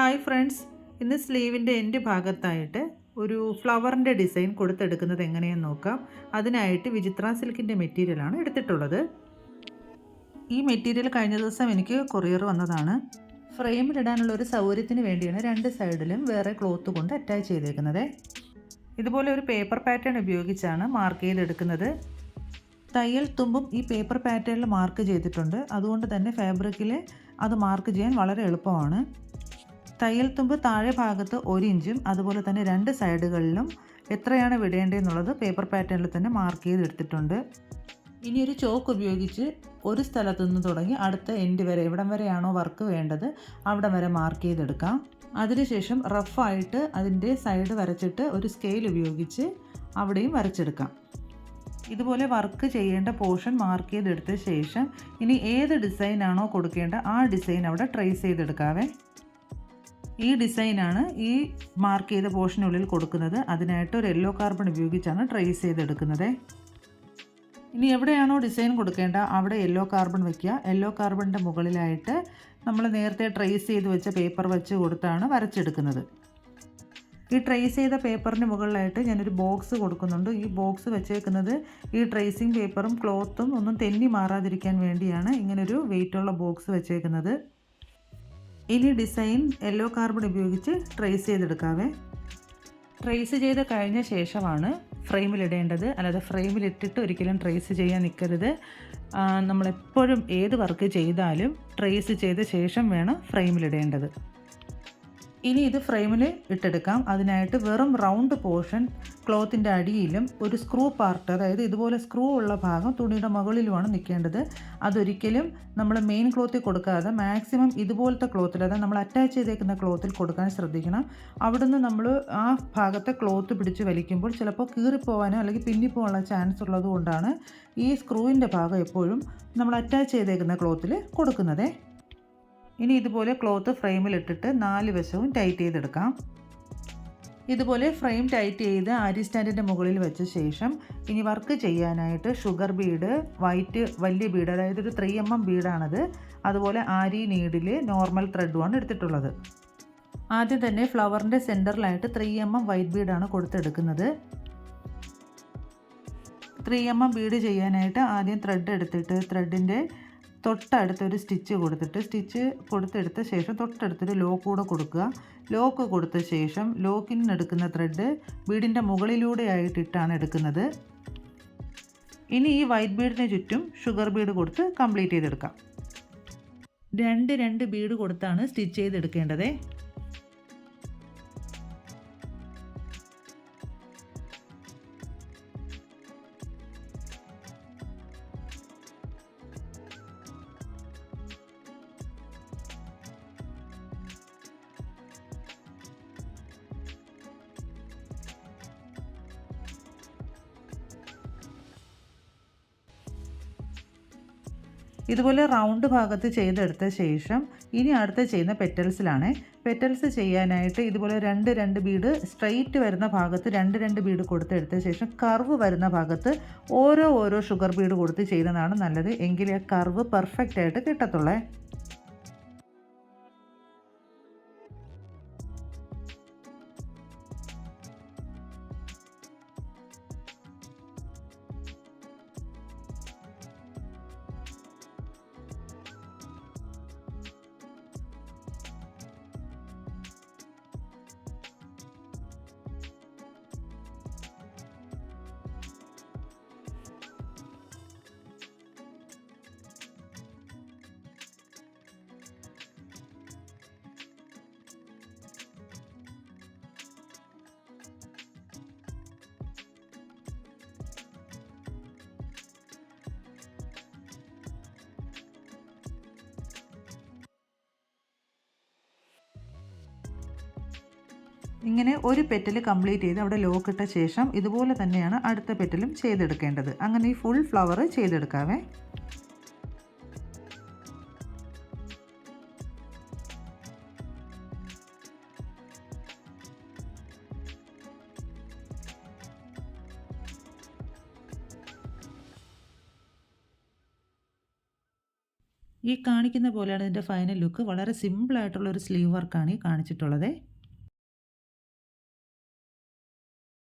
Hi friends. ഇന്ന് സ്ലീവിന്റെ എന്റെ ഭാഗത്തായിട്ട് ഒരു ഫ്ലവറിന്റെ ഡിസൈൻ കൊടുത്തെടുക്കുന്നത് എങ്ങനെയെന്ന് നോക്കാം. അതിനായിട്ട് വിചിത്ര സിൽക്കിന്റെ മെറ്റീരിയലാണ് എടുത്തിട്ടുള്ളത്. ഈ മെറ്റീരിയൽ കഴിഞ്ഞ ദിവസം എനിക്ക് കൊറിയർ വന്നതാണ്. ഫ്രെയിമിലിടാനുള്ള ഒരു സൗകര്യത്തിന് വേണ്ടിയാണ് രണ്ട് സൈഡിലും വേറെ ക്ലോത്ത് കൊണ്ട് അറ്റാച്ച് ചെയ്തേക്കുന്നത്. ഇതുപോലെ ഒരു പേപ്പർ പാറ്റേൺ ഉപയോഗിച്ചാണ് മാർക്ക് ചെയ്തെടുക്കുന്നത്. തയ്യൽ തുമ്പും ഈ പേപ്പർ പാറ്റേണിൽ മാർക്ക് ചെയ്തിട്ടുണ്ട്. അതുകൊണ്ട് തന്നെ ഫാബ്രിക്കിൽ അത് മാർക്ക് ചെയ്യാൻ വളരെ എളുപ്പമാണ്. തയ്യൽ തുമ്പ് താഴെ ഭാഗത്ത് ഒരു ഇഞ്ചും അതുപോലെ തന്നെ രണ്ട് സൈഡുകളിലും എത്രയാണ് വിടേണ്ടതെന്നുള്ളത് പേപ്പർ പാറ്റേണിൽ തന്നെ മാർക്ക് ചെയ്തെടുത്തിട്ടുണ്ട്. ഇനി ഒരു ചോക്ക് ഉപയോഗിച്ച് ഒരു സ്ഥലത്തു നിന്ന് തുടങ്ങി അടുത്ത എൻഡ് വരെ എവിടം വരെയാണോ വർക്ക് വേണ്ടത് അവിടം വരെ മാർക്ക് ചെയ്തെടുക്കാം. അതിനുശേഷം റഫായിട്ട് അതിന്റെ സൈഡ് വരച്ചിട്ട് ഒരു സ്കെയിൽ ഉപയോഗിച്ച് അവിടെയും വരച്ചെടുക്കാം. ഇതുപോലെ വർക്ക് ചെയ്യേണ്ട പോർഷൻ മാർക്ക് ചെയ്തെടുത്ത ശേഷം ഇനി ഏത് ഡിസൈനാണോ കൊടുക്കേണ്ട ആ ഡിസൈൻ അവിടെ ട്രേസ് ചെയ്തെടുക്കാവേ. ഈ ഡിസൈനാണ് ഈ മാർക്ക് ചെയ്ത പോർഷനുള്ളിൽ കൊടുക്കുന്നത്. അതിനായിട്ട് ഒരു യെല്ലോ കാർബൺ ഉപയോഗിച്ചാണ് ട്രേസ് ചെയ്തെടുക്കുന്നത്. ഇനി എവിടെയാണോ ഡിസൈൻ കൊടുക്കേണ്ട അവിടെ യെല്ലോ കാർബൺ വയ്ക്കുക യെല്ലോ കാർബണിന്റെ മുകളിലായിട്ട് നമ്മൾ നേരത്തെ ട്രേസ് ചെയ്ത് വെച്ച പേപ്പർ വെച്ച് കൊടുത്താണ് വരച്ചെടുക്കുന്നത്. ഈ ട്രേസ് ചെയ്ത പേപ്പറിന് മുകളിലായിട്ട് ഞാനൊരു ബോക്സ് കൊടുക്കുന്നുണ്ട്. ഈ ബോക്സ് വെച്ചേക്കുന്നത് ഈ ട്രേസിങ് പേപ്പറും ക്ലോത്തും ഒന്നും തെന്നി മാറാതിരിക്കാൻ വേണ്ടിയാണ് ഇങ്ങനൊരു വെയിറ്റുള്ള ബോക്സ് വെച്ചേക്കുന്നത്. ഇനി ഡിസൈൻ യെല്ലോ കാർബൺ ഉപയോഗിച്ച് ട്രേസ് ചെയ്തെടുക്കാവേ. ട്രേസ് ചെയ്ത് കഴിഞ്ഞ ശേഷമാണ് ഫ്രെയിമിലിടേണ്ടത് അല്ലാതെ ഫ്രെയിമിലിട്ടിട്ട് ഒരിക്കലും ട്രേസ് ചെയ്യാൻ നിൽക്കരുത്. നമ്മളെപ്പോഴും ഏത് വർക്ക് ചെയ്താലും ട്രേസ് ചെയ്ത ശേഷം വേണം ഫ്രെയിമിലിടേണ്ടത് ഇനി ഇത് ഫ്രെയിമിൽ ഇട്ടെടുക്കാം. അതിനായിട്ട് വെറും റൗണ്ട് പോർഷൻ ക്ലോത്തിന്റെ അടിയിലും ഒരു സ്ക്രൂ പാർട്ട് അതായത് ഇതുപോലെ സ്ക്രൂ ഉള്ള ഭാഗം തുണിയുടെ മുകളിലുമാണ് നിൽക്കേണ്ടത്. അതൊരിക്കലും നമ്മൾ മെയിൻ ക്ലോത്തിൽ കൊടുക്കാതെ മാക്സിമം ഇതുപോലത്തെ ക്ലോത്തിൽ അതായത് നമ്മൾ അറ്റാച്ച് ചെയ്തേക്കുന്ന ക്ലോത്തിൽ കൊടുക്കാൻ ശ്രദ്ധിക്കണം. അവിടുന്ന് നമ്മൾ ആ ഭാഗത്തെ ക്ലോത്ത് പിടിച്ച് വലിക്കുമ്പോൾ ചിലപ്പോൾ കീറിപ്പോവാനോ അല്ലെങ്കിൽ പിന്നിപ്പോവാനുള്ള ചാൻസ് ഉള്ളതുകൊണ്ടാണ് ഈ സ്ക്രൂവിന്റെ ഭാഗം എപ്പോഴും നമ്മൾ അറ്റാച്ച് ചെയ്തേക്കുന്ന ക്ലോത്തിൽ കൊടുക്കുന്നതേ. ഇനി ഇതുപോലെ ക്ലോത്ത് ഫ്രെയിമിലിട്ടിട്ട് നാല് വശവും ടൈറ്റ് ചെയ്തെടുക്കാം. ഇതുപോലെ ഫ്രെയിം ടൈറ്റ് ചെയ്ത് ആരി സ്റ്റാൻഡിന്റെ മുകളിൽ വെച്ച ശേഷം ഇനി വർക്ക് ചെയ്യാനായിട്ട് ഷുഗർ ബീഡ് വൈറ്റ് വലിയ ബീഡ് അതായത് ഒരു ത്രീ എം എം ബീഡാണത് അതുപോലെ ആരി നീഡിൽ നോർമൽ ത്രെഡുമാണ് എടുത്തിട്ടുള്ളത്. ആദ്യം തന്നെ ഫ്ലവറിന്റെ സെന്ററിലായിട്ട് ത്രീ എം എം വൈറ്റ് ബീഡാണ് കൊടുത്തെടുക്കുന്നത്. ത്രീ എം എം ബീഡ് ചെയ്യാനായിട്ട് ആദ്യം ത്രെഡ് എടുത്തിട്ട് ത്രെഡിന്റെ തൊട്ടടുത്തൊരു സ്റ്റിച്ച് കൊടുത്തിട്ട് സ്റ്റിച്ച് കൊടുത്തെടുത്ത ശേഷം തൊട്ടടുത്തൊരു ലോക്ക് കൂടെ കൊടുക്കുക. ലോക്ക് കൊടുത്ത ശേഷം ലോക്കിന് എടുക്കുന്ന ത്രെഡ് ബീഡിന്റെ മുകളിലൂടെ ആയിട്ടിട്ടാണ് എടുക്കുന്നത്. ഇനി ഈ വൈറ്റ് ബീഡിന് ചുറ്റും ഷുഗർ ബീഡ് കൊടുത്ത് കംപ്ലീറ്റ് ചെയ്തെടുക്കാം. രണ്ട് രണ്ട് ബീഡ് കൊടുത്താണ് സ്റ്റിച്ച് ചെയ്തെടുക്കേണ്ടത്. ഇതുപോലെ റൗണ്ട് ഭാഗത്ത് ചെയ്തെടുത്ത ശേഷം ഇനി അടുത്ത് ചെയ്യുന്ന പെറ്റൽസിലാണ് പെറ്റൽസ് ചെയ്യാനായിട്ട് ഇതുപോലെ രണ്ട് രണ്ട് ബീഡ് സ്ട്രെയിറ്റ് വരുന്ന ഭാഗത്ത് രണ്ട് രണ്ട് ബീഡ് കൊടുത്തെടുത്ത ശേഷം കർവ് വരുന്ന ഭാഗത്ത് ഓരോ ഓരോ ഷുഗർ ബീഡ് കൊടുത്ത് ചെയ്യുന്നതാണ് നല്ലത്. എങ്കിലേ കർവ് പെർഫെക്റ്റ് ആയിട്ട് കിട്ടത്തുള്ളേ. ഇങ്ങനെ ഒരു പെറ്റൽ കംപ്ലീറ്റ് ചെയ്ത് അവിടെ ലോക്ക് ഇട്ട ശേഷം ഇതുപോലെ തന്നെയാണ് അടുത്ത പെറ്റലും ചെയ്തെടുക്കേണ്ടത്. അങ്ങനെ ഈ ഫുൾ ഫ്ലവർ ചെയ്തെടുക്കാവേ. ഈ കാണിക്കുന്ന പോലെയാണ് ഇതിന്റെ ഫൈനൽ ലുക്ക് വളരെ സിമ്പിളായിട്ടുള്ള ഒരു സ്ലീവ് വർക്കാണ് ഈ കാണിച്ചിട്ടുള്ളത്.